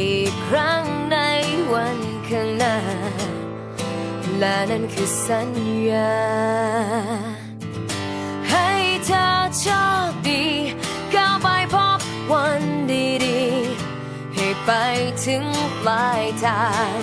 อีกครั้งในวันข้างหน้า และนั่นคือสัญญา ให้เธอโชคดีก้าวไปพบวันดีๆ ให้ไปถึงปลายทาง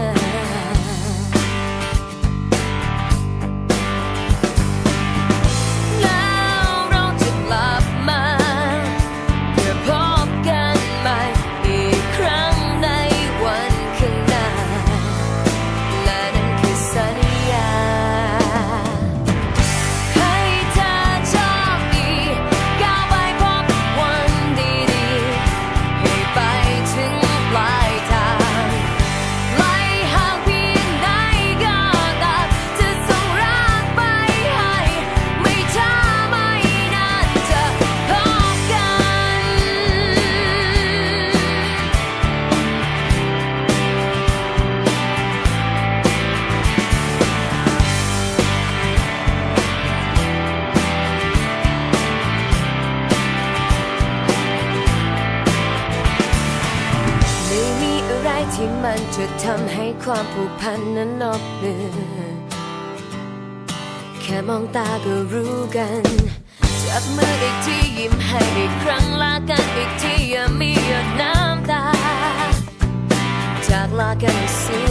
าม ที่มันจะทำให้ความผูกพันนั้นอบเลือนแค่มองตาก็รู้กัน จับมืออีกทียิ้มให้อีกครั้งลากันอีกทีอย่ามีหยดน้ำตา จากลากันเสีย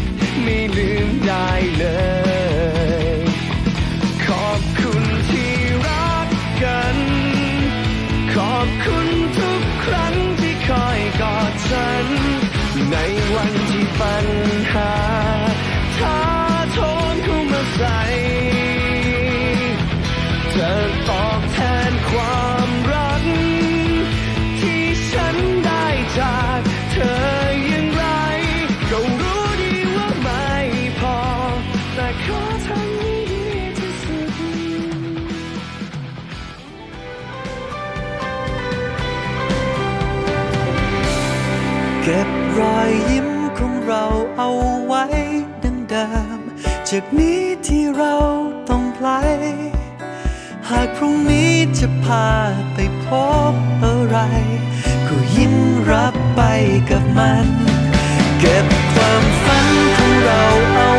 วันที่ปัญหาท้าทนเข้ามาใส่เธอตอบแทนความรัก ที่ฉันได้จากเธออย่างไร ก็รู้ดีว่าไม่พอ แต่ขอทำให้ดีที่สุด เก็บ รอยยิ้มของเราเอาไว้ดังเดิม จากนี้ที่เราต้องไกลหากพรุ่งนี้จะพาไปพบอะไร ก็ยิ้มรับไปกับมัน เก็บความฝันของเราเอา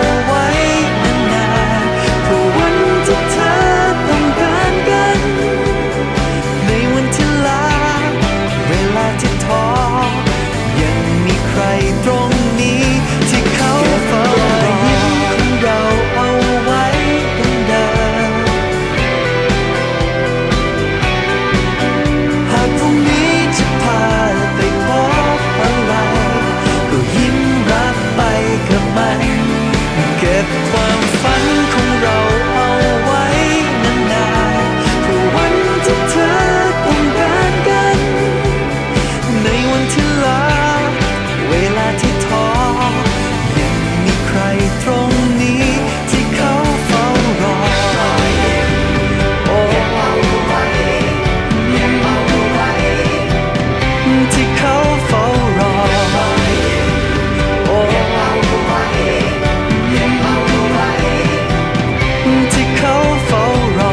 ที่เขาเฝ้ารอโอ้ที่เขาเฝ้ารอ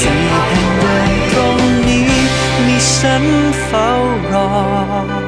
ที่แห่งใดตรงนี้มีฉันเฝ้ารอ